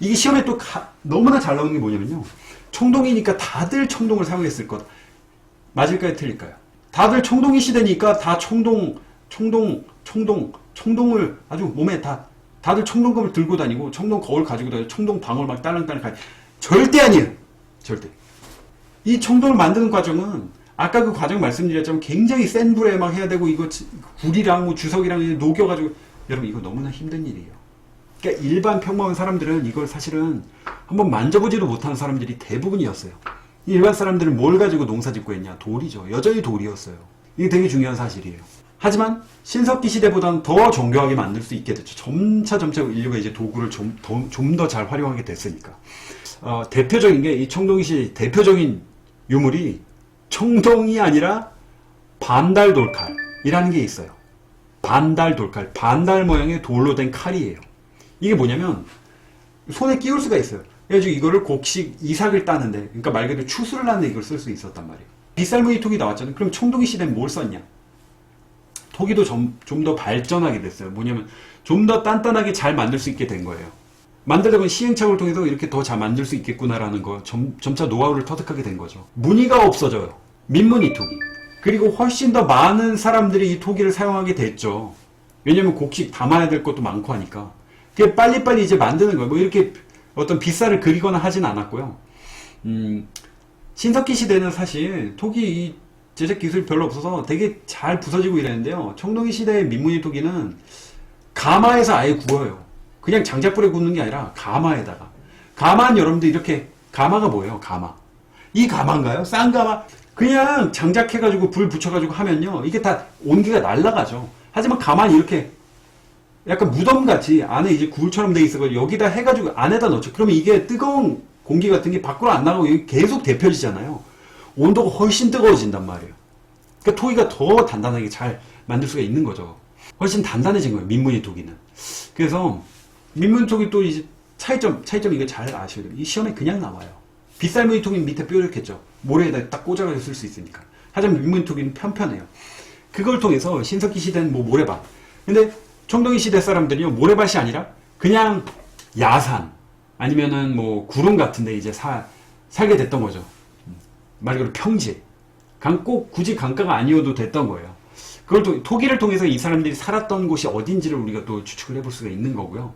이게 시험에 또 가- 너무나 잘 나오는 게 뭐냐면요. 청동이니까 다들 청동을 사용했을 것. 맞을까요? 틀릴까요? 다들 청동이 시대니까 다 청동, 청동, 청동, 청동을 아주 몸에 다, 다들 청동검을 들고 다니고, 청동 거울 가지고 다니고, 청동 방울 막 딸랑딸랑 가 절대 아니에요! 절대. 이 청동을 만드는 과정은, 아까 그 과정 말씀드렸지만 굉장히 센 불에 막 해야 되고, 이거 지- 굴이랑 뭐 주석이랑 녹여가지고, 여러분, 이거 너무나 힘든 일이에요. 그러니까 일반 평범한 사람들은 이걸 사실은 한번 만져보지도 못하는 사람들이 대부분이었어요. 이 일반 사람들은 뭘 가지고 농사 짓고 했냐? 돌이죠. 여전히 돌이었어요. 이게 되게 중요한 사실이에요. 하지만 신석기 시대보다는 더 정교하게 만들 수 있게 됐죠. 점차 점차 인류가 이제 도구를 좀 더 잘 활용하게 됐으니까. 어, 대표적인 게 이 청동기 시 대표적인 유물이 청동이 아니라 반달 돌칼이라는 게 있어요. 반달 돌칼, 반달 모양의 돌로 된 칼이에요. 이게 뭐냐면 손에 끼울 수가 있어요. 그래가지고 이거를 곡식 이삭을 따는데, 그러니까 말 그대로 추수를 하는데 이걸 쓸 수 있었단 말이에요. 빗살무늬 톡이 나왔잖아요. 그럼 청동기 시대는 뭘 썼냐? 토기도 좀 더 발전하게 됐어요. 뭐냐면 좀 더 단단하게 잘 만들 수 있게 된 거예요. 만들다 보면 시행착오를 통해서 이렇게 더 잘 만들 수 있겠구나라는 거 점, 점차 노하우를 터득하게 된 거죠. 무늬가 없어져요. 민무늬 토기. 그리고 훨씬 더 많은 사람들이 이 토기를 사용하게 됐죠. 왜냐면 곡식 담아야 될 것도 많고 하니까. 그게 빨리빨리 이제 만드는 거예요. 뭐 이렇게 어떤 빗살을 그리거나 하진 않았고요. 음, 신석기 시대는 사실 토기 이 제작 기술이 별로 없어서 되게 잘 부서지고 이랬는데요. 청동기 시대의 민무늬 토기는 가마에서 아예 구워요. 그냥 장작불에 굽는 게 아니라 가마에다가. 가마는 여러분들 이렇게 가마가 뭐예요? 가마. 이 가마인가요? 싼 가마. 그냥 장작해가지고 불 붙여가지고 하면요. 이게 다 온기가 날아가죠. 하지만 가만히 이렇게 약간 무덤같이 안에 이제 굴처럼 돼 있어가지고 여기다 해가지고 안에다 넣죠. 그러면 이게 뜨거운 공기 같은 게 밖으로 안 나가고 계속 데펴지잖아요. 온도가 훨씬 뜨거워진단 말이에요. 그러니까 토기가 더 단단하게 잘 만들 수가 있는 거죠. 훨씬 단단해진 거예요. 민무늬 토기는. 그래서 민무늬 토기 또 이제 차이점, 차이점 이거 잘 아셔야 돼요. 이 시험에 그냥 나와요. 빗살무늬 토기는 밑에 뾰족했죠. 모래에다 딱 꽂아가지고 쓸 수 있으니까. 하지만 민무늬 토기는 편편해요. 그걸 통해서 신석기 시대는 뭐 모래밭. 근데 청동기 시대 사람들이요 모래밭이 아니라 그냥 야산 아니면은 뭐 구름 같은데 이제 사, 살게 됐던 거죠. 음, 말 그대로 평지. 강 꼭 굳이 강가가 아니어도 됐던 거예요. 그걸 또 토기를 통해서 이 사람들이 살았던 곳이 어딘지를 우리가 또 추측을 해볼 수가 있는 거고요.